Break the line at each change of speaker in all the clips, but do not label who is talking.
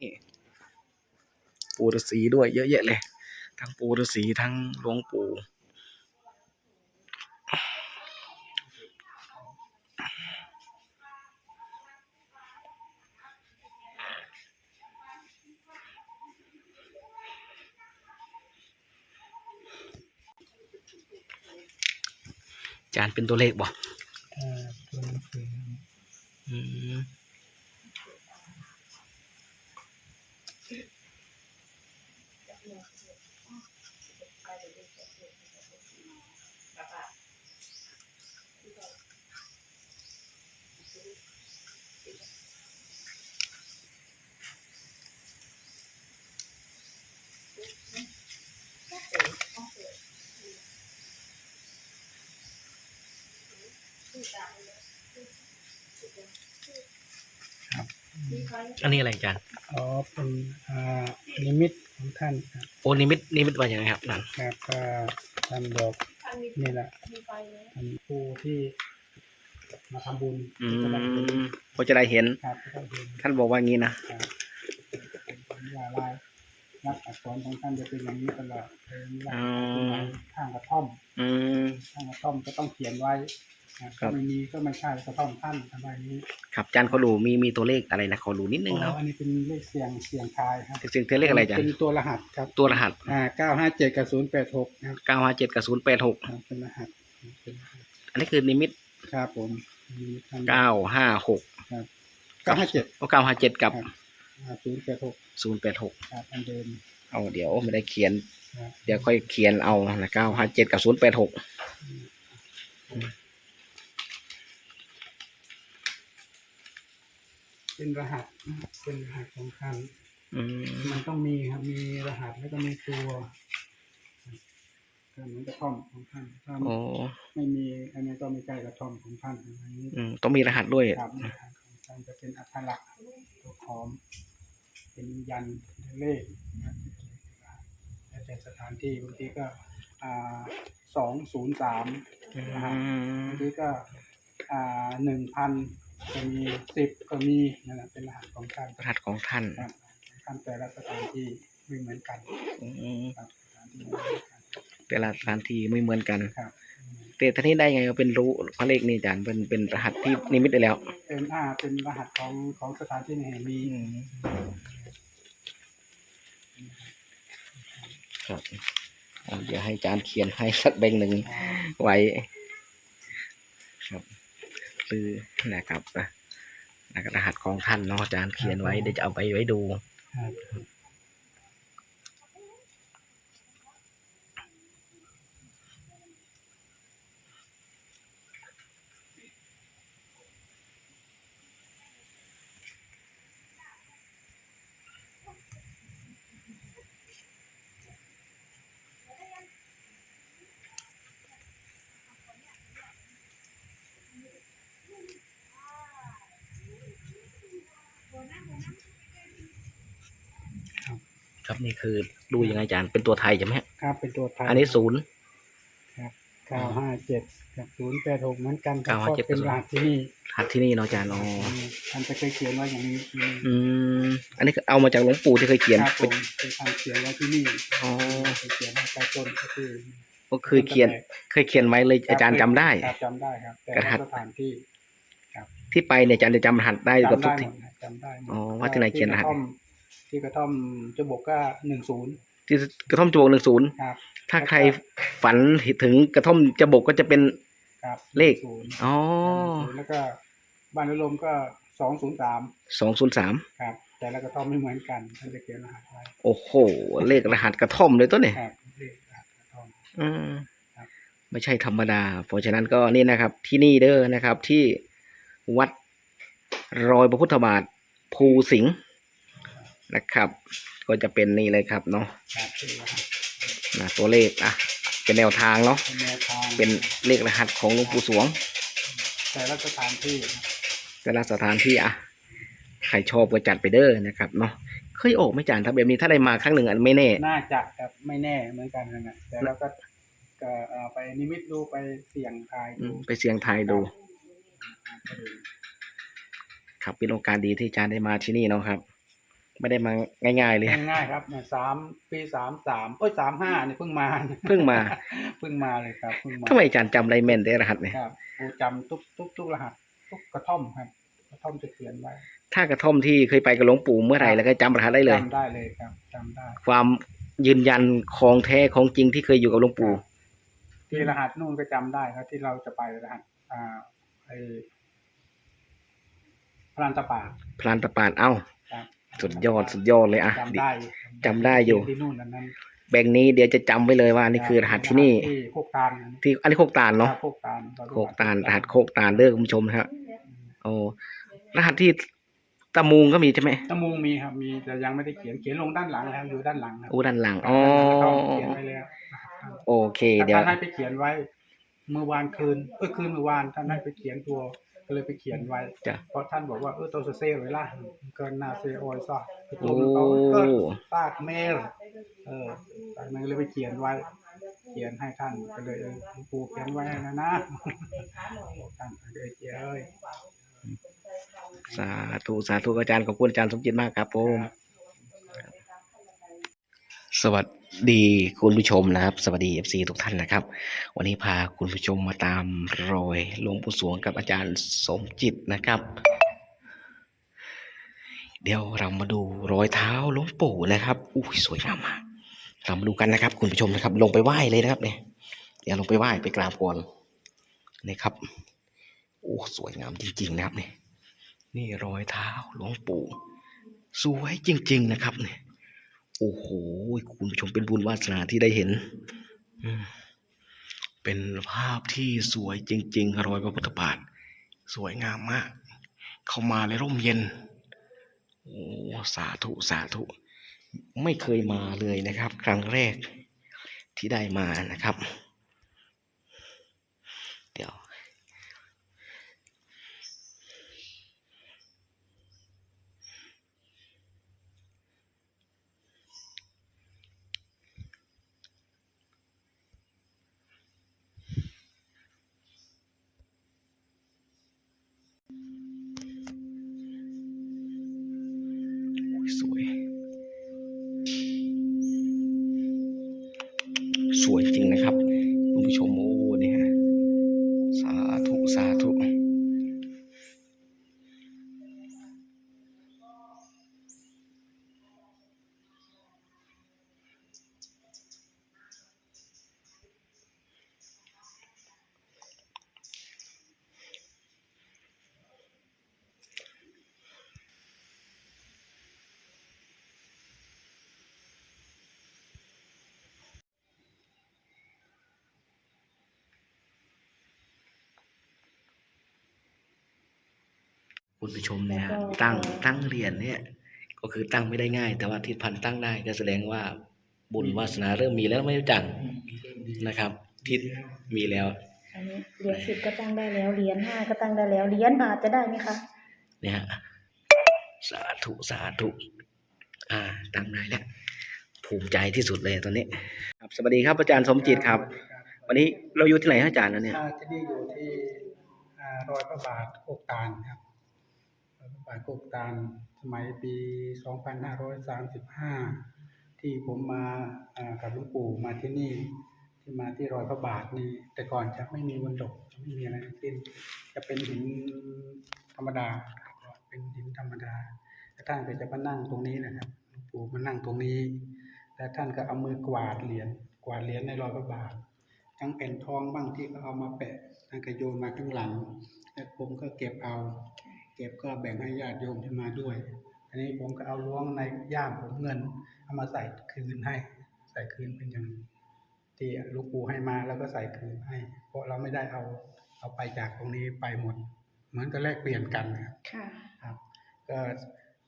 นี่ปู่ฤาษีด้วยเยอะแยะเลย ทั้งปู่ฤาษีทั้งหลวงปู่จานเป็นตัวเลขบ่
อ่าตัวหนังสือ
อืม อันนี้อะไรจาน
อ๋อเป็นอ่านิมิตของท่านครับ
โอ้นิมิตนิมิตว่าอย่างไรครับนั่น
ครับก็ท่านบอกนี่แหละท่านผู้ที่มาทำบุญ
อื
ก็ได้เห็น
มพอจะได้เห็น
ครับก็ได้เห็น
ท่านบอกว่างี้นะ
ครับเป็นว่าลายนักอักษรของท่านจะเป็นอย่างนี้ตลอดเป็นว่า
อ๋อ
ข้างกระท่อม
อืม
ข้างกระท่อมก็ต้องเขียนไว้นะ ครับถ้าไม่มีก็ไม่ใช่กระท่อมท่านอะไรนี้
ครับจานเขาดูมีมีตัวเลขอะไรนะเขาดูนิดนึง
อ๋อ
เนาะ
อันนี้เป็นเลขเสียงเสียงทายครับ
เสียงเลขอะไรจาน
เป็นตัวรหัสครับ
ตัวรหัส
อ่าเก้าห้าเจ็ดกับศูนย์แปดหกครับ
เก้าห้าเจ็ดกับศูนย์แปดหก
ครับเป็นรหัสเป็นรหัส
อันนี้คือนิมิต
ครับผมมีท่าน
เก้าห้าหก
เก้าห้าเจ็ด
เก้าห้าเจ็ดกับ
ศูนย์แปดหก
ศูนย์แปดหก
ครับอันเดิม
เอาเดี๋ยวไม่ได้เขียน
ครับ
เดี๋ยวค่อยเขียนเอานะเก้าห้าเจ็ดกับศูนย์แปดหก
เป็นรหัส เป็นรหัสของท่าน
อืม
มันต้องมีครับ มีรหัสแล้วก็มีตัวก็เหมือนกระท่อมของท่านถ้า
โอ้
ไม่มีอันนี้ก็ไม่ใช่กระท่อมของท่านอันนี้
อืมต้องมีรหัสด้วย
ครับรหัสของท่านจะเป็นอัคระตัวหอม เป็นยันเป็นเลขนะครับแล้วแต่สถานที่บางทีก็อ่าสองศูนย์สาม
อื
บาง
ม
ทีก็อ่าหนึ่งพัน ก็มีสิบก็มีนั่นแหละเป็นรหัสของท่าน
รหัสของท่าน
ครับท่านแต่ละสถานที่ไม่เหมือนกัน
อืม
ครับสถานที่ไม่เหมือนกัน
แต่ละสถานที่ไม่เหมือนกัน
ครับ
แต่ท่านี้ได้ไงว่าเป็นรู้พระเลขนี่อาจารย์เป็นเป็นรหัสที่นิมิตได้แล้ว
เป็นอ่าเป็นรหัสของของสถานที่แห่งนี้
ครับอ่าเดี๋ยวให้อาจารย์เขียนให้สักเบงหนึ่งไว้ครับ คือนะครับนะนะครับรหัสของท่านเนาะอาจารย์เขียนไว้เดี๋ยวจะเอาไปไว้ดู
ครับ
ครับนี่คือดูยังไงอาจารย์เป็นตัวไทยใช่ไหมฮะ
ครับเป็นตัวไทย
อันนี้ศูนย์
ครับเก้าห้าเจ็ดกับศูนย์แปดหกเหมือนกันครับ
957
ก็เป็นรหัสที่นี่
รหัสที่นี่เนาะอาจารย์อ๋อ
ท่านจะเคยเขียนไว้อย่างนี้ที่นี่
อืมอันนี้คือเอามาจากหลวงปู่ที่เคยเขียน
ครับผ
เป็น
มเป็นท่านเขียนไว้ที่นี่
อ๋อ
เคยเขียนไว้ใต้ต้นก็คือ
ก็คือเขียน เคยเขียนไว้เลยอาจารย์จำได้
ครับจำได้ครับแต่
กระหั
ละ
ต
สถานที่
ที่ไปเนี่ยอาจารย์จะจำรหัสได้กับ
จำ
ทุ
ได้
ก
หม
ที่
ดนะจำได้หมด
อ๋อว่าที่ไหนเขียนรหัส
กระท่อม ที่กระท่อมจะบอกก็หนึ่งศูนย์
ที่กระท่อมจวงหนึ่งศูนย์
ครับ
ถ้าใครฝันถึงกระท่อมจะบกก็จะเป็น
ครับ
เลข
ศูนย์
อ๋อ
แล้วก็บ้านอารมณ์ก็สองศูนย์สาม
สองศูนย์สาม
ครับ แต่ละกระท่อมไม่เหมือนกันท่านจะเขียนรหัสไว้
โอ้โหเลขรหัสกระท่อมเลยตัวเนี่ย
ครับเลขรหัสกระท่อม
อืม
ครับ
ไม่ใช่ธรรมดา เพราะฉะนั้นก็นี่นะครับ ที่นี่เด้อนะครับที่วัดรอยพระพุทธบาทภูสิงห์ นะครับ ก็จะเป็นนี่เลยครับเนาะ
ครับเป็นรหัส
นะตัวเลขอะเป็นแนวทางเนาะ
เป็นแนวทาง
เป็นเลขรหัสของหลวงปู่สวง
แต่ละสถานที่
แต่ละสถานที่อะใครชอบก็จัดไปเด้อนะครับเนาะเคยออกไหม่จานถ้าแบบนี้ถ้าได้มาครั้งหนึ่งอันไม่แน่
น่าจะครับไม่แน่เหมือนกันนะนะแต่เราก็ก็เอ่อไปนิมิตดูไปเสี่ยงทาย
อื
ดู
มไปเสียงทายดู ครับเป็นโอกาสดีที่อาจารย์ได้มาที่นี่เนาะครับ ไม่ได้มาง่ายๆเลย
ง่ายๆครับเนี่ยสามปีสามสามเอ้ยสามห้าเนี่ยเพิ่งมา
เพิ่งมา
เพิ่งมาเลยครับเพิ่งมา
ทำไมอาจารย์จำไรแม่นได้รหัสเนี่ย
ครับปูจำทุกทุกทุกรหัสทุกกระท่อมครับกระท่อมจะเขียนไว้
ถ้ากระท่อมที่เคยไปกับหลวงปู่เมื่อไหร่แล้วก็จำรหัสได้เลย
จำได้เลยครับจำได้
ความยืนยันของแท้ของจริงที่เคยอยู่กับหลวงปู่
ที่รหัสนู่นก็จำได้ครับ ที่เราจะไปรหัสอ่าไอพลันตะปาด
พลานตะปานเอ้า
ครับ
สุดยอดสุดยอดเลยอะ
จำได้
จำได้อยู่
ที่นู่นอันนั้น
แบ่งนี้เดี๋ยวจะจำไว้เลยว่านี่คือรหัสที่นี่
ที่โคกตาลอันนี้
ที่อันนี้โคกตาลเนาะ
โคกตาล
โคกตาลรหัสโคกตาลเด้อคุณผู้ชมนะครับโอ้รหัสที่ตะมูงก็มีใช่ไหม
ตะมูงมีครับมีแต่ยังไม่ได้เขียนเขียนลงด้านหลังแล้วอยู่ด้านหลังครับ
อู้ด้านหลังอ๋อ
ด้านหลังก็เขียนไว้แล้วนะครับ
โอเค
ท่าน
เดี๋ยว
ท่านให้ไปเขียนไว้ เมื่อวานคืนเอ้ยคืนเมื่อวานท่านให้ไปเขียนตัว ก็เลยไปเขียนไว้
จ้ะ
เพราะท่านบอกว่าเออตัวเซ่ไว้ละเกินหนาเซโอยซะ
โอ้
ตัวมันก็เกิดปากเมลเออปากเมลเลยไปเขียนไว้ เขียนให้ท่านก็เลยเออหลวงปู่เขียนไว้ให้นะนะบอกท่านเอ้ยเจ้าเอ้ย
สาธุสาธุอาจารย์ขอบคุณอาจารย์สมจิตมากครับผม สวัสดีคุณผู้ชมนะครับ สวัสดีเอฟซีทุกท่านนะครับ วันนี้พาคุณผู้ชมมาตามรอยหลวงปู่สวงกับอาจารย์สมจิตนะครับ เดี๋ยวเรามาดูรอยเท้าหลวงปู่นะครับอุ้ยสวยงามมากเรามาดูกันนะครับ คุณผู้ชมนะครับ ลงไปไหว้เลยนะครับ เนี่ย เดี๋ยวลงไปไหว้ไปกราบก่อนนี่ครับโอ้สวยงามจริง ๆ นะครับเนี่ยนี่รอยเท้าหลวงปู่สวยจริง ๆ นะครับเนี่ย โอ้โหคุณผู้ชมเป็นบุญวาสนาที่ได้เห็น เป็นภาพที่สวยจริง ๆ รอยพระพุทธบาท สวยงามมาก เข้ามาในร่มเย็น โอ้สาธุสาธุ ไม่เคยมาเลยนะครับ ครั้งแรกที่ได้มานะครับ เดี๋ยว โอ้ยสวย สวยจริงนะครับ คุณผู้ชมโอ้เนี่ยฮะสาธุ สาธุ คุณผู้ชมเนี่ยฮะตั้งตั้งเหรียญเนี่ย ก็คือตั้งไม่ได้ง่าย แต่ว่าทิศพันธ์ตั้งได้ก็แสดงว่าบุญวาสนาเริ่มมีแล้วไม่รู้จักนะครับ ทิศมีแล้ว
อันนี้เหรียญสิบก็ตั้งได้แล้วเหรียญห้าก็ตั้งได้แล้วเหรียญบาทจะได้ไหมคะ
เนี่ยฮะสาธุสาธุอ่าตั้งได้แล้วภูมิใจที่สุดเลยตอนนี้ ครับ สวัสดีครับอาจารย์สมจิตครับ วันนี้เราอยู่ที่ไหนครับอาจารย์นะเนี่ย
อ่าที่นี่อยู่ที่อ่ารอยพระบาทโคกตาลครับ รอยพระบาทโคกตาลสมัยปี 2535 ที่ผมมากับหลวงปู่มาที่นี่ ที่มาที่รอยพระบาทนี่ แต่ก่อนจะไม่มีวันดกจะไม่มีอะไรทั้งสิ้นจะเป็นหินธรรมดาเป็นหินธรรมดาแล้วท่านก็จะมานั่งตรงนี้นะครับหลวงปู่มานั่งตรงนี้ แล้วท่านก็เอามือกวาดเหรียญกวาดเหรียญในรอยพระบาททั้งแผ่นทองบ้างที่เขาเอามาแปะท่านก็โยนมาข้างหลัง แล้วผมก็เก็บเอา เก็บก็แบ่งให้ญาติโยมที่มาด้วย อันนี้ผมก็เอาล้วงในย่ามผมเงิน เอามาใส่คืนให้ ใส่คืนเป็นอย่างที่หลูกปู่ให้มาแล้วก็ใส่คืนให้ เพราะเราไม่ได้เอาเอาไปจากตรงนี้ไปหมด เหมือนกับแลกเปลี่ยนกันนะครับ
ค่ะ
ครับก็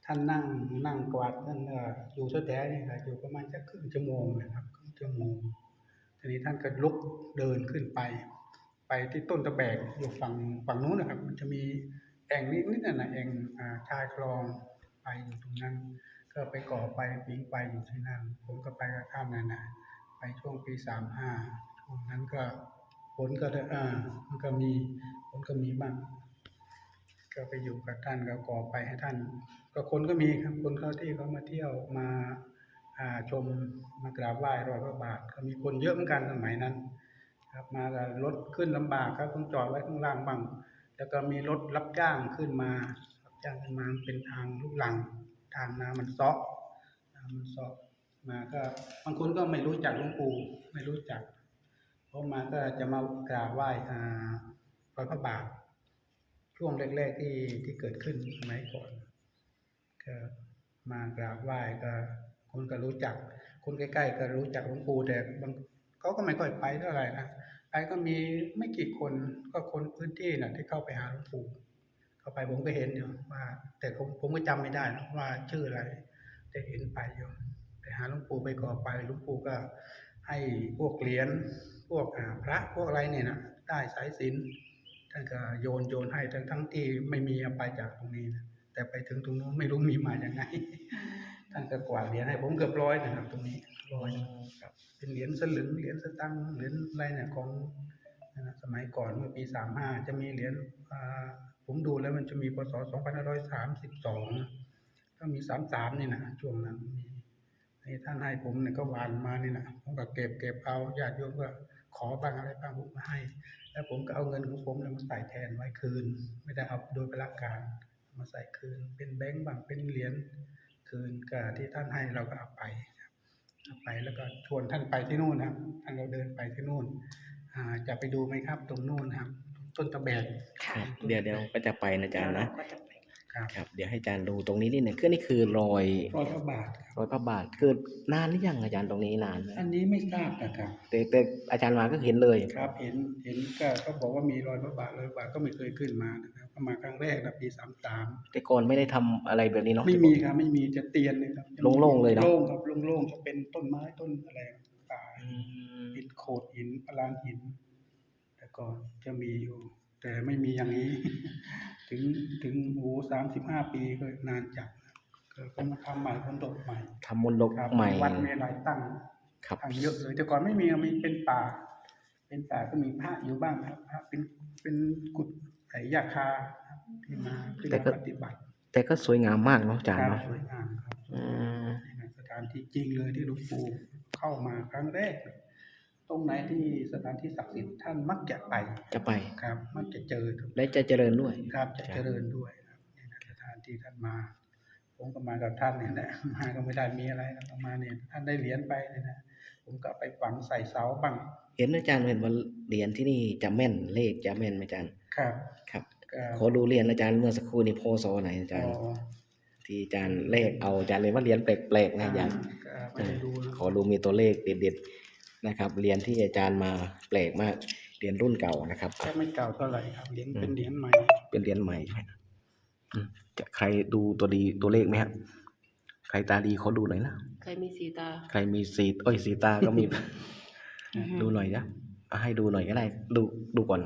ท่านนั่งนั่งกวาดท่านเอ่ออยู่เฉยๆนี่ครับอยู่ประมาณจะครึ่งชั่วโมงนะครับครึ่งชั่วโมงทีนี้ท่านก็ลุกเดินขึ้นไป ไปที่ต้นตะแบกอยู่ฝั่งฝั่งนู้นนะครับ มันจะมี แอ่งนิดนิดๆนะแอ่งอ่าชายคลองไปอยู่ตรงนั้น ก็ไปก่อไปปิงไปอยู่ที่นั่น ผมก็ไปกับข้ามนั่นนะไปช่วงปีสามห้าช่วงนั้นก็ฝนก็ได้อ่ามันก็มีฝนก็มีบ้างก็ไปอยู่กับท่านก็ก่อไปให้ท่าน ก็คนก็มีครับคนเข้าที่เขามาเที่ยวมาอ่าชมมากราบไหว้รอยพระบาทก็มีคนเยอะเหมือนกันสมัยนั้น ครับมาก็รถขึ้นลำบากครับต้องจอดไว้ข้างล่างบ้าง แล้วก็มีรถรับจ้างขึ้นมารับจ้างขึ้นมาเป็นทางลูกหลัง ทางน้ำมันซาะน้ำมันซาะมาก็บางคนก็ไม่รู้จักหลวงปู่ไม่รู้จักเพราะมาก็จะมากราบไหว้อ่ารอพระบาทช่วงแรก ๆที่ที่เกิดขึ้นสมัยก่อนก็มากราบไหว้ก็คนก็รู้จัก คนใกล้ๆก็รู้จักหลวงปู่แต่บางเขาก็ไม่ค่อยไปเท่าไหร่นะ ไปก็มีไม่กี่คนก็คนพื้นที่น่ะที่เข้าไปหาหลวงปู่เข้าไปผมก็เห็นอยู่ว่า แต่ผมผมก็จำไม่ได้นะว่าชื่ออะไรแต่เห็นไปอยู่ไปหาหลวงปู่ไปก่อไปหลวงปู่ก็ให้พวกเหรียญพวกอาพระพวกอะไรเนี่ยนะได้สายสินท่านก็โยนโยนให้ทั้งทั้งที่ไม่มีไปจากตรงนี้นะแต่ไปถึงตรงนู้นไม่รู้มีมาอย่างไง ท่านก็กวาดเหรียญให้ผมเกือบร้อยนะครับ ตรงนี้ร้อยครับ เป็นเหรียญสลึงเหรียญสตังค์เหรียญอะไรเนี่ยของนะสมัยก่อนเมื่อปีสามห้าจะมีเหรียญอ่าผมดูแล้วมันจะมีพศสองพันห้าร้อยสามสิบสองก็มีสามสามนี่นะช่วงนั้นมีให้ท่านให้ผมเนี่ยก็หวานมานี่นะผมก็เก็บเก็บเอาญาติโยมก็ขอบ้างอะไรบ้างผมก็ให้ แล้วผมก็เอาเงินของผมเนี่ยมาใส่แทนไว้คืน ไม่ได้เอาโดยประการมาใส่คืน เป็นแบงก์บ้างเป็นเหรียญ คืนก็ที่ท่านให้เราก็เอาไปครับเอาไปแล้วก็ชวนท่านไปที่นู่นนะครับท่านเราเดินไปที่นู่นอ่าจะไปดูไหมครับ ตรงนู่นครับ ต้นตะแบก
ค่ะ
ครับเดี๋ยวเดี๋ยวก็จะไปนะอาจารย์นะ
ก็จะไป
ครับ
ครับ เดี๋ยวให้อาจารย์ดูตรงนี้นิดหนึ่งคือนี่คือรอย
รอยพระบาทครับ
รอยพระบาทคือนานหรือยังอาจารย์ตรงนี้นานไหม
อันนี้ไม่ทราบนะครับ
แต่แต่อาจารย์มาก็เห็นเลย
ครับ เห็นเห็นก็เขาบอกว่ามีรอยพระบาทรอยพระบาทก็ไม่เคยขึ้นมานะครับก็ มาครั้งแรกนะปีสามสาม
แต่ก่อนไม่ได้ทำอะไรแบบนี้เนาะ
ไม่มีครับไม่มีจะเตียนเลยครับ
โล่งๆเลยเนอะ
โล่งครับโล่งๆจะเป็นต้นไม้ต้นอะไรป่า
อืม
เป็นโขดหินปลานหิน แต่ก่อนจะมีอยู่ แต่ไม่มีอย่างนี้ ถึงถึงโอ้สามสิบห้าปีก็นานจัดก็ก็มาทำใหม่คนตกใหม่
ทำมนต์ดก
ครับ
ใหม่
วัดมีหลายตั้ง
ครับ
ตั้งเยอะเลยแต่ก่อนไม่มีมีเป็นป่า เป็นป่าก็มีพระอยู่บ้างครับพระเป็นเป็นกุฏไอ ยาคาครับที่มาที่
แต่
มา
ก็
ปฏิบัติ
แต่ก็สวยงามมากเนาะอาจารย์
ครับ
เนาะ
สวยงามครับ
อืม
นี่นะสถานที่จริงเลยที่หลวงปู่เข้ามาครั้งแรก ตรงไหนที่สถานที่ศักดิ์สิทธิ์ท่านมักจะไป
จะไป
ครับ มักจะเจอครับ
และจะเจริญด้วย
ครับ จะเจริญด้วยครับนี่นะสถานที่ท่านมาผมก็มากับท่านเนี่ยแหละมาก็ไม่ได้มีอะไรนะมาเนี่ยท่านได้เหรียญไปเนี่ยนะ ผมก็ไปฝังใส่เสาบ้าง
เห็นอาจารย์เห็นว่าเหรียญที่นี่จะแม่นเลขจะแม่นไหมอาจารย์
ครับ
ครับ
ก็
ขอดูเหรียญอาจารย์เมื่อสักครู่นี้พศไหนอาจารย์ ที่อาจารย์เลขเอาอาจารย์เลยว่าเหรียญแปลกๆนะอาจารย์
ก็ไม่ได้ดูนะ
ขอดูมีตัวเลขเด็ดๆนะครับเหรียญที่อาจารย์มาแปลกมากเหรียญรุ่นเก่านะครับ
แค่ไม่เก่าเท่าไหร่ครับเหรียญเป็นเหรียญใหม่
เป็นเหรียญใหม่ใช่ไหมอืมจะใครดูตัวดีตัวเลขไหมครับ ใครตาดีขอดูหน่อยนะ
เคยมีสีตา
ใครมีสีเอ้ยสีตาก็มี ดูหน่อยนะเอาให้ดูหน่อยก็ได้ดูดูก่อน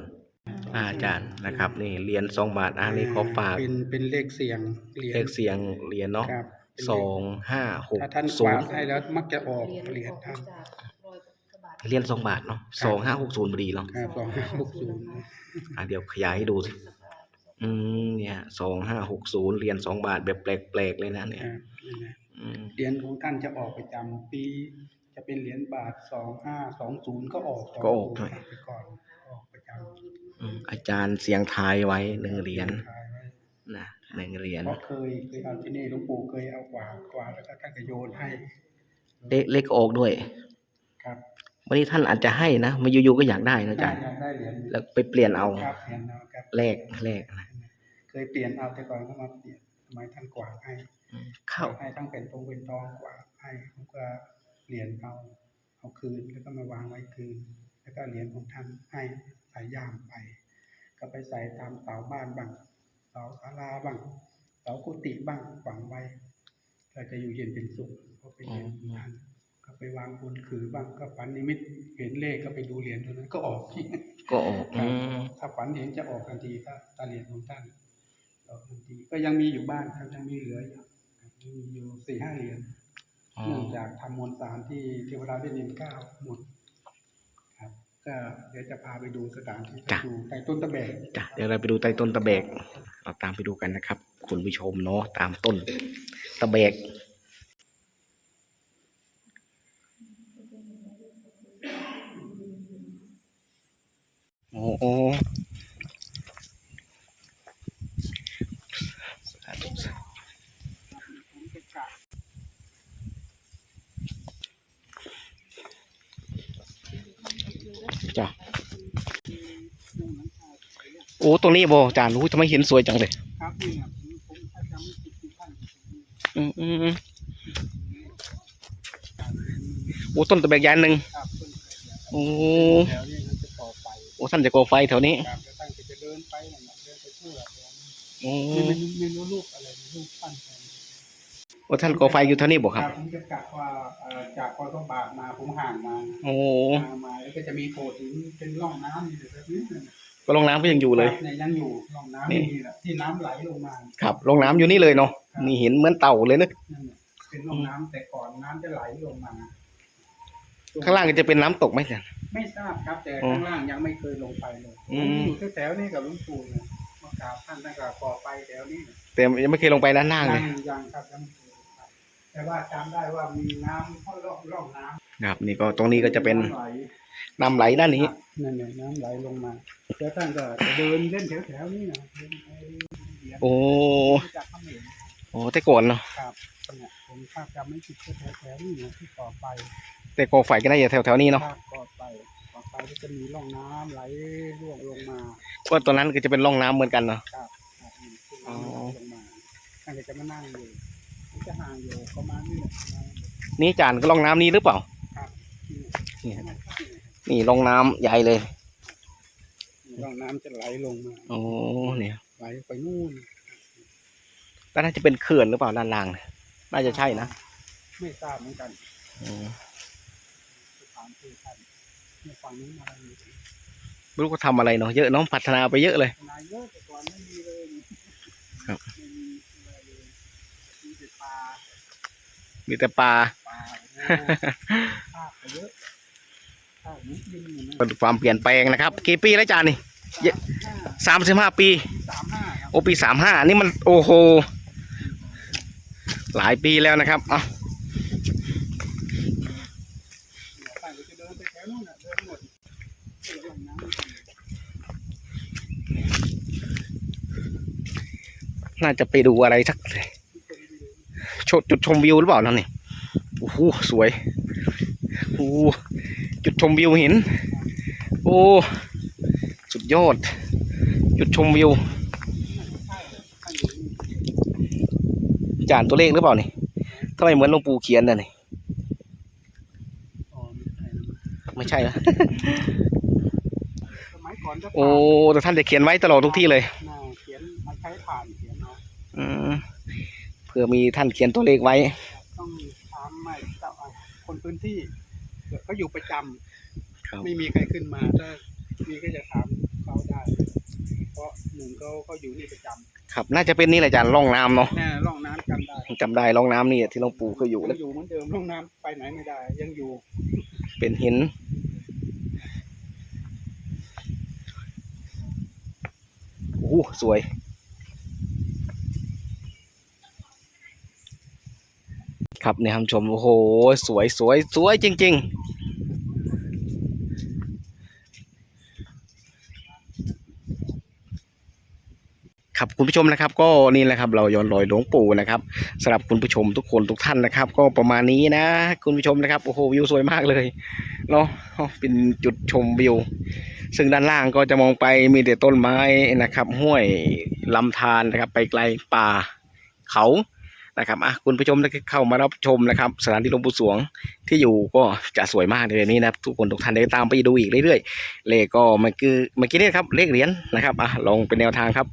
อาอาจารย์นะครับ นี่เหรียญสองบาทอ่านี่ขอฝาก
เป็นเป็นเลขเสียงเหรียญ
เลขเสียงเหรียญเนาะ
ครับเป็นเลข
สองห้าหก
ถ้าท่านก
ศู
วานด
ย์
ให้แล้วมักจะออก
เหรียญ
เหรียญ
ออก
ท่าน
จากรอยพระบาท
เหรียญสองบาทเนาะสองห้าหกศูนย์พอดีเนาะ
ครับสองห้าหกศูนย์
อะเดี๋ยวขยายให้ดูสิอืมเนี่ยสองห้าหกศูนย์เหรียญสองบาทแบบแปลกๆเลยนะเนี่ย
ครับ นี่นะ
อืม
เหรียญของท่านจะออกประจำปี จะเป็นเหรียญบาทสองห้าสองศูนย์ก็ออก
ก็ออกด้วย
ไปก่อนออกประจ
อืมอาจารย์เสียงทายไว้หนึ่งำเหรียญ
ขายไว้
นะหนึ่งเหรียญ
เพราะเคยเคยเอาที่นี่หลวงปู่เคยเอากวาดกวาดแล้วก็ท่านก็โยนให้
เลขเลขก็ออกด้วย
ครับ
วันนี้ท่านอาจจะให้นะมาอยู่ๆก็อยากได้นะอา
ได้
จารย์
ได้เหรียญ
แล้วไปเปลี่ยนเอา
ครับเหรียญเอาครับ
แลกแลกนะ
เคยเปลี่ยนเอาแต่ก่อนก็มาเปลี่ยนสมัยท่านกวาดให้
อืม เข้า
ให้ทั้งเป็นตรงเป็นทองกว่าให้ผมก็เหรียญเอาเอาคืนแล้วก็มาวางไว้คืน แล้วก็เหรียญของท่านให้ใส่ย่ามไป ก็ไปใส่ตามเสาบ้านบ้างเสาศาลาบ้างเสากุฏิบ้างฝังไว้ก็จะอยู่เย็นเป็นสุขเพราะเป็นเหรียญของท่านก็ไปวางบนขือบ้างก็ฝันนิมิตเห็นเลขก็ไปดูเหรียญตัวนั้นก็ออก
ก็ออกอืม
ถ้าฝันเห็นจะออกทันทีถ้าตาเหรียญของท่านออกทันทีก็ยังมีอยู่บ้านครับยังมีเหลืออยู่ครับยัง มีอยู่สี่ห้าเหรียญ
อ๋อ
เนื่องจากทำมวลสารที่เทวดาได้นินเก้าหมดครับ ก็เดี๋ยวจะพาไปดูสถานที่
จ้ะ
ดูใต้ต้นตะแบก
จ้ะเดี๋ยวเราไปดูใต้ต้นตะแบก เราตามไปดูกันนะครับ คุณผู้ชมเนาะตามต้นตะแบกโอ้โหสาธุสาธุ จ้ะโอ้ตรงนี้บ่อาจารย์อุ้ยทำไมเห็นสวยจังเลย
ครับนี่นะผมผมถ้าจำไม่ผิดที่ท่าน
อืมอืมอืมโอ้ต้นตะแบกยานหนึ่ง
ครับต้น
โอ้
แล้วนี่มันจะต่อไป
โอ้ท่านจะก่อไฟแถวนี้
ครับแล้วตั้งจะเดินไปนั่นแหละเดินไปทั่วแล้ว
โอ้
นี่มันไม่รู้ลูกอะไรลูกปั้นแทน
โอ้ท่านก่อไฟอยู่แถวนี้บ่ครับ
ผมจะกะว่า เอ่อจากพอต้องบาทมาผมห่างมา
โอ้
มามาแล้วก็จะมีโขดหินเป็นร่องน้ำอยู่แบบนี้นะ
ก็ลงน้ำก็ยังอยู่เลย
ครับเนี่ยยังอยู่ร่องน้ำ
นี่
นี่แหละที่น้ำไหลลงมา
ครับลงน้ำอยู่นี่เลยเนาะนี่เห็นเหมือนเต่าเลยนะ
นั่นน่ะเป็นร่องน้ำแต่ก่อนน้ำจะไหลลงมา
ข้างล่างก็จะเป็นน้ำตกไหมอาจารย์
ไม่ทราบครับแต่
อ๋อ
ข้างล่างยังไม่เคยลงไปเลย
อื
ผม
ม
อยู่แถวๆนี้กับหลุงปู่เนี่ยมากราบท่านตั้งแต่ก่อไฟแถวนี้เนี่ย
แต่ยังไม่เคยลงไปด้านล่างเล
ยั
ย
งยังครับยัง แต่ว่าจำได้ว่ามีน้ำเข้าร่องร่องน้ำ
ครับ นี่ก็ตรงนี้ก็จะเป็นำ
ไหล
น้ำไหลด้านนี้
นั่นเนี่ยน้ำไหลลงมาแล้วท่านก็จะเดินเล่นแถวๆนี้นะเดินไปเหยียบ
โอ้
จากเขมร
โอ้แต่ก่อนเนาะ
ครับเนี่ยผมคาดจำไม่ผิดก็แถวๆนี้นะที่ต่อไป
แต่ก่อไฟก็น่าจะแถวๆนี้เนาะ
ภาคต่อไปต่อไปก็จะมีร่องน้ำไหลร่วงลงมา
ก็ตรงนั้นก็จะเป็นร่องน้ำเหมือนกันเนาะ
ครับครับนี่คือ
อ๋อ
น้ำไหลลงมาท่านก็จะมานั่งอยู่มัน จะห่างอยู่ประมาณนี้แหละประมาณนี้
นี่อาจารย์ก็ร่องน้ำนี้หรือเปล่า
นี่
นี่นี่ร่องน้ำใหญ่เลย
ร่องน้ำจะไหลลงมา
โอ้เนี่ย
ไหลไปนู่น
ก็น่าจะเป็นเขื่อนหรือเปล่าด้านล่างเนี่ยน่าจะใช่นะ
ไม่ทราบเหมือนกัน
อืม
ที่ถามคือท่านเนี่ยฝั่งนู้นอะไรอยู่
ไม่รู้เขาทำอะไรเนาะเยอะเนาะพัฒนาไปเยอะเลย
นายเยอะแต่ก่อนไม่มีเลยนี่
ครับ
ไม่มีอะไรเลยมีแต่ปลา
มีแต่ปลา
ปลาโอ้ภาพไปเยอะภาพนิดนึงเนี่ยนะ
เป็นความเปลี่ยนแปลงนะครับ กี่ปีแล้วอาจารย์นี่เยอะสามสิบห้าปี
สามห้าครับ
โอปีสามห้านี่มันโอ้โห หลายปีแล้วนะครับเอะ
เนี่ยท่านก็จะเดินไปแถวนู้นน่ะเดินหมดเดินลงน้ำ
น่าจะไปดูอะไรสักชด จุดชมวิวหรือเปล่านั่นนี่โอ้โหสวยโอ้โหจุดชมวิวเห็นโอ้สุดยอด จุดชมวิวจานตัวเลขหรือเปล่านี่ทำไมเหมือนหลวงปู่เขียนน่ะนี่
อ๋อไม่ใช่นะ
ไม่ใช่นะ
สมัยก่อนจะ
โอ้แต่ท่านจะเขียนไว้ตลอดทุกที่เลย
น่าเขียนมันใช้ผ่านเขียนเนาะ
อืม เพื่อมีท่านเขียนตัวเลขไว้
ต้องถามใหม่เจ้าอะคนพื้นที่เขาอยู่ประจำ
ครับ
ไม่มีใครขึ้นมา ถ้ามีก็จะถามเขาได้ เพราะหนึ่งเขาเขาอยู่นี่ประจ
ครับ น่าจะเป็นนี่แหละอาจารย์ร่องน้ำเนาะำ
แน่ร่องน้ำจำได้
จำได้ร่องน้ำนี่ที่หลวงปู่เคยอยู่
ยั
แล้ว
งอยู่เหมือนเดิมร่องน้ำไปไหนไม่ได้ ยังอยู่
เป็นหิน โอ้โหสวย ครับเนี่ยท่านชมโอ้โหสวยสวยสวยจริง ๆ ครับคุณผู้ชมนะครับ ก็นี่แหละครับ เราย้อนรอยหลวงปู่นะครับสำหรับคุณผู้ชมทุกคนทุกท่านนะครับ ก็ประมาณนี้นะ คุณผู้ชมนะครับโอ้โหวิวสวยมากเลยเนาะเป็นจุดชมวิวซึ่งด้านล่างก็จะมองไปมีแต่ต้นไม้นะครับ ห้วยลำธารนะครับ ไปไกลป่าเขา นะครับอะคุณผู้ชมได้เข้ามารับชมนะครับ สถานที่หลวงปู่สวงที่อยู่ก็จะสวยมากในเดือนนี้นะครับทุกคนทุกท่านได้ตามไปดูอีกเรื่อยๆเลขก็เมื่อกี้เมื่อกี้นี่ครับเลขเหรียญนะครับอะลองเป็นแนวทางครับ